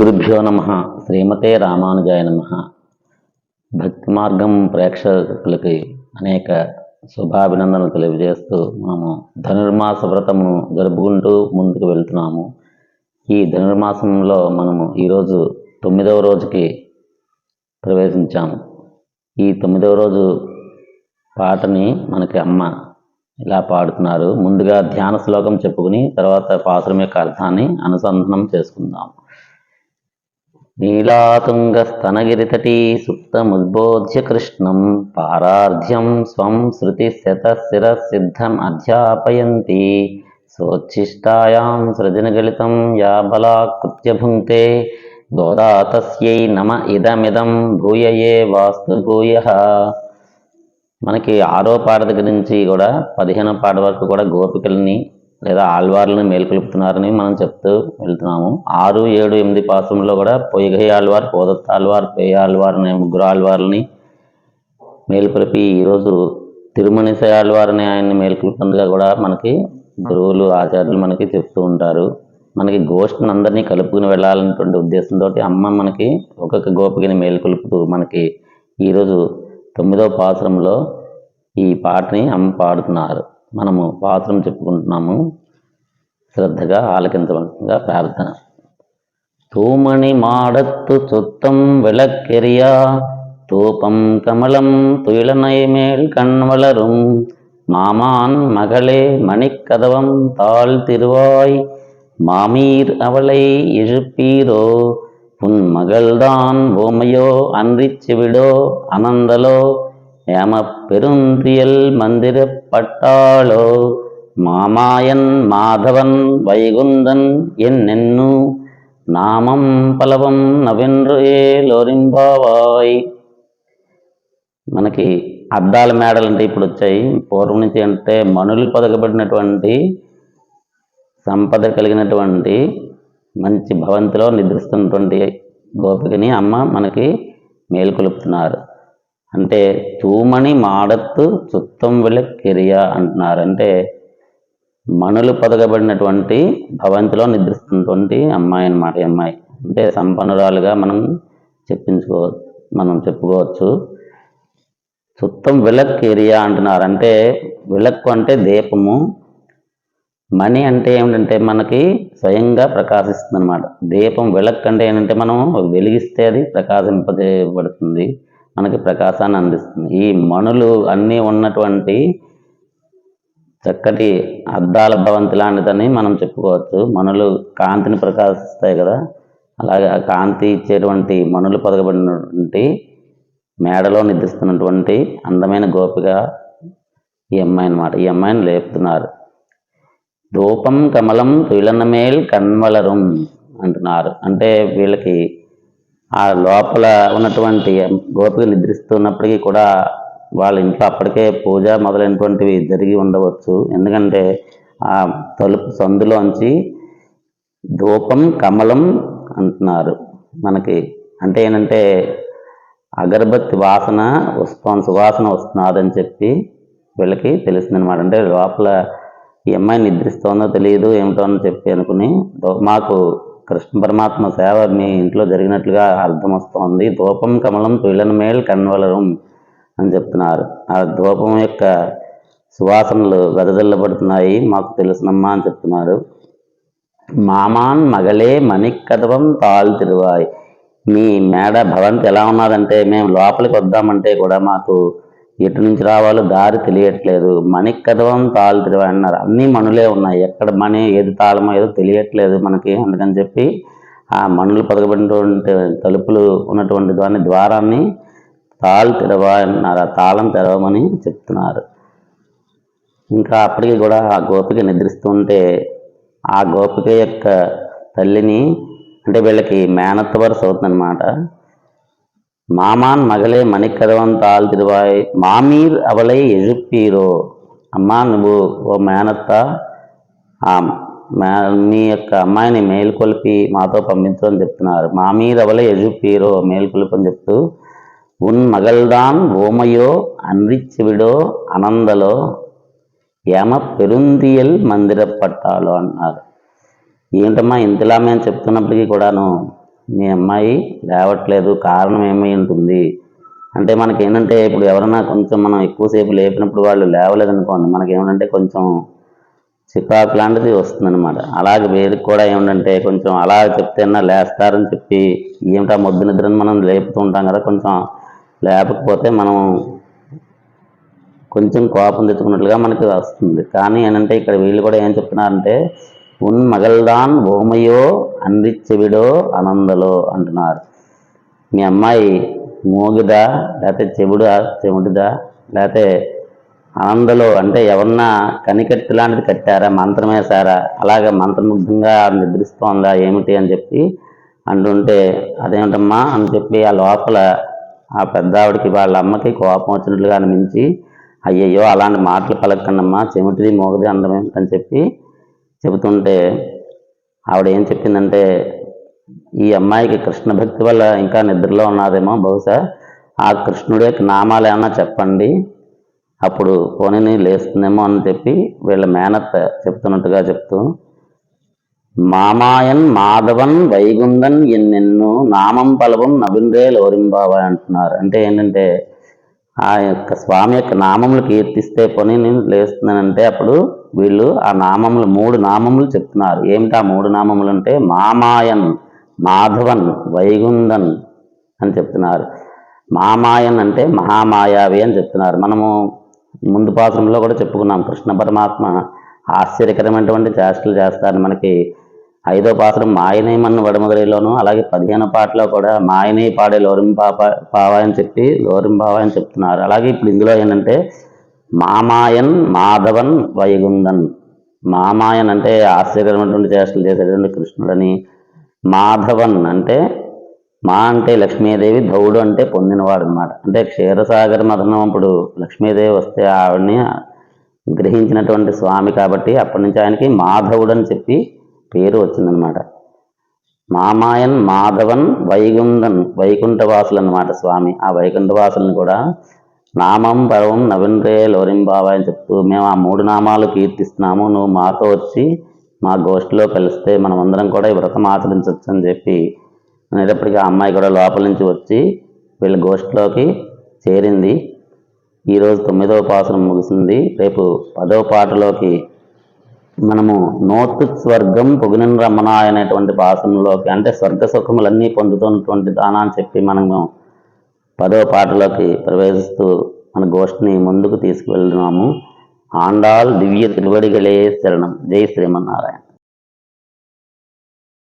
గురుభ్యో నమ. శ్రీమతే రామానుజాయ నమ. భక్తి మార్గం ప్రేక్షకులకి అనేక శుభాభినందనలు తెలియజేస్తూ మనము ధనుర్మాస వ్రతము జరుపుకుంటూ ముందుకు వెళ్తున్నాము. ఈ ధనుర్మాసంలో మనము ఈరోజు తొమ్మిదవ రోజుకి ప్రవేశించాము. ఈ తొమ్మిదవ రోజు పాటని మనకి అమ్మ ఇలా పాడుతున్నారు. ముందుగా ధ్యాన శ్లోకం చెప్పుకుని తర్వాత పాసురం యొక్క అర్థాన్ని అనుసంధానం చేసుకుందాం నీలాతుంగస్తనగిరితటీ సుప్తముద్బోధ్య కృష్ణం పారార్ధ్యం స్వం శృతి శతశిర అధ్యాపయంతి సోచ్ఛిష్టాయాం సృజనగలితం యా బలాకృత్య భుంక్తే గోదా తస్యై నమ ఇదమిదం భూయయే వాస్తు భూయ మనకి ఆరో పాట దగ్గర నుంచి కూడా పదిహేనో పాట వరకు కూడా గోపికల్ని లేదా ఆళ్వార్లను మేల్కొలుపుతున్నారని మనం చెప్తూ వెళ్తున్నాము. ఆరు ఏడు ఎనిమిది పాసంలో కూడా పొయ్యగై ఆళ్వార్ పోదత్త ఆళ్వార్ పేయ ఆళ్వార్ అనే ముగ్గురు ఆళ్వార్లని మేల్కొలిపి ఈరోజు తిరుమణిస అనే ఆయన్ని మేల్కొలుపుతుండగా కూడా మనకి గురువులు ఆచార్యులు మనకి చెప్తూ ఉంటారు. మనకి గోష్ఠిని అందరినీ కలుపుకుని వెళ్ళాలనేటువంటి ఉద్దేశంతో అమ్మ మనకి ఒక్కొక్క గోపికని మేల్కొలుపుతూ మనకి ఈరోజు తొమ్మిదవ పాసరంలో ఈ పాటని అమ్మ పాడుతున్నారు. మనము పాసురం చెప్పుకుంటున్నాము శ్రద్ధగా ఆలకించవలసిందిగా ప్రార్థన தூமணி மாடத்து சுத்தம் விளக்கெரியா தூபம் கமலம் துயிலனை மேல் கண் வளரும் மாமான் மகளே மணிக்கதவம் தாழ் திருவாய் மாமீர் அவளை இழுப்பீரோ உன் மகள்தான் ஓமையோ அன்றிச் செவிடோ அனந்தலோ ஏம பெருந்தியல் மந்திரப்பட்டாளோ மாமாயன் மாதவன் வைகுந்தன் என்னென்னு నామం పలవం నవెండ్రు లోరింబావాయ్ మనకి అద్దాల మేడలు అంటే ఇప్పుడు వచ్చాయి పూర్వం నుంచి అంటే మనులు పదకబడినటువంటి సంపద కలిగినటువంటి మంచి భవంతిలో నిద్రిస్తున్నటువంటి గోపికని అమ్మ మనకి మేలుకొలుపుతున్నారు అంటే తూమణి మాడత్తు చుత్తం కెరియా అంటున్నారు అంటే మణులు పొదగబడినటువంటి భవంతిలో నిద్రిస్తున్నటువంటి అమ్మాయి అన్నమాట ఈ అమ్మాయి. అంటే సంపన్నురాలుగా మనం చెప్పించుకో మనం చెప్పుకోవచ్చు. చుత్తం విలక్ ఏరియా అంటున్నారు. అంటే విలక్కు అంటే దీపము. మణి అంటే ఏమిటంటే మనకి స్వయంగా ప్రకాశిస్తుంది అనమాట దీపం విలక్ అంటే ఏంటంటే మనం వెలిగిస్తే అది ప్రకాశింపజేయబడుతుంది. మనకి ప్రకాశాన్ని అందిస్తుంది. ఈ మణులు అన్నీ ఉన్నటువంటి చక్కటి అద్దాల భవంతి లాంటిదని మనం చెప్పుకోవచ్చు. మనులు కాంతిని ప్రకాశిస్తాయి కదా. అలాగే ఆ కాంతి ఇచ్చేటువంటి మనులు పదకబడినటువంటి మేడలో నిద్రిస్తున్నటువంటి అందమైన గోపిక ఈ అమ్మాయి అనమాట ఈ అమ్మాయిని లేపుతున్నారు. ధూపం కమలం తులనమేల్ కన్వలరం అంటున్నారు. అంటే వీళ్ళకి ఆ లోపల ఉన్నటువంటి గోపిక నిద్రిస్తున్నప్పటికీ కూడా వాళ్ళ ఇంట్లో అప్పటికే పూజ మొదలైనటువంటివి జరిగి ఉండవచ్చు. ఎందుకంటే ఆ తలుపు సందులోంచి ధూపం కమలం అంటున్నారు. మనకి అంటే ఏంటంటే అగరబత్తి వాసన వస్తుంది సువాసన వస్తున్నదని చెప్పి వీళ్ళకి తెలిసిందనమాట అంటే లోపల ఈ అమ్మాయి నిద్రిస్తోందో తెలియదు ఏమిటో అని చెప్పి అనుకుని మాకు కృష్ణ పరమాత్మ సేవ మీ ఇంట్లో జరిగినట్లుగా అర్థం వస్తోంది. ధూపం కమలం తుయిలను మేల్ కన్వలరం అని చెప్తున్నారు. ఆ ధూపం యొక్క సువాసనలు వెదజల్లబడుతున్నాయి. మాకు తెలుసునమ్మా అని చెప్తున్నారు మామాన్ మగలే మణికదవం తాళ్ళు తిరువాయి. మీ మేడ భవంతి ఎలా ఉన్నదంటే మేము లోపలికి వద్దామంటే కూడా మాకు ఎటు నుంచి రావాలో దారి తెలియట్లేదు. మణికదవం తాళ్ళు తిరువాయి అన్నారు. అన్ని మణులే ఉన్నాయి. ఎక్కడ మణి ఏది తాళమో ఏదో తెలియట్లేదు మనకి. అందుకని చెప్పి ఆ మణులు పదకబడినటువంటి తలుపులు ఉన్నటువంటి దాని ద్వారాన్ని తాళం తెరవా అన్నారు ఆ తాళం తెరవమని చెప్తున్నారు. ఇంకా అప్పటికి కూడా ఆ గోపిక నిద్రిస్తుంటే ఆ గోపిక యొక్క తల్లిని అంటే వీళ్ళకి మేనత్త వరుస అవుతుందన్నమాట మామాన్ మగలే మణికరవం తాళ్ళు తిరువాయి మామీర్ అవలై ఎజుప్పీరో అమ్మా నువ్వు ఓ మేనత్త ఆ మీ యొక్క అమ్మాయిని మేలుకొల్పి మాతో పంపించు అని చెప్తున్నారు. మామీర్ అవలై ఎజుప్పీరో మేల్కొల్పి అని చెప్తూ ఉన్ மகள்தான் ஓமையோ அன்றிச்சுவிடோ அனந்தலோ ఏమ పెరుందియల్ మందిర పట్టాలు అన్నారు ఏంటమ్మా ఇంతలా మేము చెప్తున్నప్పటికీ కూడాను మీ అమ్మాయి లేవట్లేదు కారణం ఏమై ఉంటుంది అంటే మనకి ఏంటంటే ఇప్పుడు ఎవరైనా కొంచెం మనం ఎక్కువసేపు లేపినప్పుడు వాళ్ళు లేవలేదు అనుకోండి మనకి ఏమంటే కొంచెం చికాకు లాంటిది వస్తుందన్నమాట అలాగే వేదిక కూడా ఏమిటంటే కొంచెం అలా చెప్తేనా లేస్తారని చెప్పి ఏమిటా మొద్దు నిద్రని మనం లేపుతూ ఉంటాం కదా కొంచెం లేకపోతే మనం కొంచెం కోపం తెచ్చుకున్నట్లుగా మనకి వస్తుంది కానీ ఏంటంటే ఇక్కడ వీళ్ళు కూడా ఏం చెప్తున్నారంటే ఉన్ మగల్దాన్ ఓమయో అందిచెవిడో ఆనందలో అంటున్నారు. మీ అమ్మాయి మోగిదా లేకపోతే చెవుడా చెముడిదా లేకపోతే ఆనందలో అంటే ఎవరన్నా కనికట్టి లాంటిది కట్టారా మంత్రమేశారా అలాగే మంత్రముగ్ధంగా నిద్రిస్తోందా ఏమిటి అని చెప్పి అంటుంటే అదేమిటమ్మా అని చెప్పి ఆ లోపల ఆ పెద్ద ఆవిడకి వాళ్ళ అమ్మకి కోపం వచ్చినట్లుగా అనిపించి అయ్యయ్యో అలాంటి మాటలు పలకండమ్మా చెమిటిది మోగది అందమే అని చెప్పి చెబుతుంటే ఆవిడ ఏం చెప్పిందంటే ఈ అమ్మాయికి కృష్ణ భక్తి వల్ల ఇంకా నిద్రలో ఉన్నదేమో బహుశా ఆ కృష్ణుడి యొక్క నామాలు ఏమన్నా చెప్పండి అప్పుడు పోనీ లేస్తుందేమో అని చెప్పి వీళ్ళ మేనత్త చెప్తున్నట్టుగా చెప్తూ మామాయన్ మాధవన్ వైగుందన్ ఎన్నెన్నో నామం పలవం నవిందే లోరింబావ అంటున్నారు. అంటే ఏంటంటే ఆ యొక్క స్వామి యొక్క నామములు కీర్తిస్తే పని నేను లేస్తున్నానంటే అప్పుడు వీళ్ళు ఆ నామములు మూడు నామములు చెప్తున్నారు. ఏమిటి ఆ మూడు నామములు అంటే మామాయన్ మాధవన్ వైగుందన్ అని చెప్తున్నారు. మామాయన్ అంటే మహామాయావి అని చెప్తున్నారు. మనము ముందు పాత్రంలో కూడా చెప్పుకున్నాం కృష్ణ పరమాత్మ ఆశ్చర్యకరమైనటువంటి చేష్టలు చేస్తారు మనకి ఐదో పాత్ర మాయనే మాయనేమన్న వడమగరిలోను అలాగే పదిహేను పాటలో కూడా మాయనే పాడే లోరిం పాప పావ అని చెప్పి లోరిం బావ అని చెప్తున్నారు. అలాగే ఇప్పుడు ఇందులో ఏంటంటే మామాయన్ మాధవన్ వైగుందన్ మామాయన్ అంటే ఆశ్చర్యకరమైనటువంటి చేష్టలు చేసేటువంటి కృష్ణుడని. మాధవన్ అంటే మా అంటే లక్ష్మీదేవి ధౌడు అంటే పొందినవాడు అనమాట అంటే క్షీరసాగర్ మదనం అప్పుడు లక్ష్మీదేవి వస్తే ఆవిడని గ్రహించినటువంటి స్వామి కాబట్టి అప్పటి నుంచి ఆయనకి మాధవుడు అని చెప్పి పేరు వచ్చిందనమాట. మామాయన్ మాధవన్ వైగుందన్ వైకుంఠవాసులు అనమాట స్వామి. ఆ వైకుంఠవాసులను కూడా నామం పరవం నవీంద్రే లోరింబావ అని చెప్తూ మేము ఆ మూడు నామాలు కీర్తిస్తున్నాము. నువ్వు మాతో వచ్చి మా గోష్ఠిలో కలిస్తే మనమందరం కూడా ఈ వ్రతం ఆచరించవచ్చు అని చెప్పి అనేటప్పటికీ ఆ అమ్మాయి కూడా లోపల నుంచి వచ్చి వీళ్ళ గోష్ఠిలోకి చేరింది. ఈరోజు తొమ్మిదవ పాసనం ముగిసింది. రేపు పదవ పాటలోకి మనము నోతు స్వర్గం పొగిన రమణాయ అనేటువంటి పాసనంలోకి అంటే స్వర్గ సుఖములన్నీ పొందుతున్నటువంటి దాన అని చెప్పి మనము పదవ పాటలోకి ప్రవేశిస్తూ మన గోష్ఠిని ముందుకు తీసుకువెళ్తున్నాము. ఆండాల్ దివ్య తిరువడిగలే శరణం. జై శ్రీమన్నారాయణ.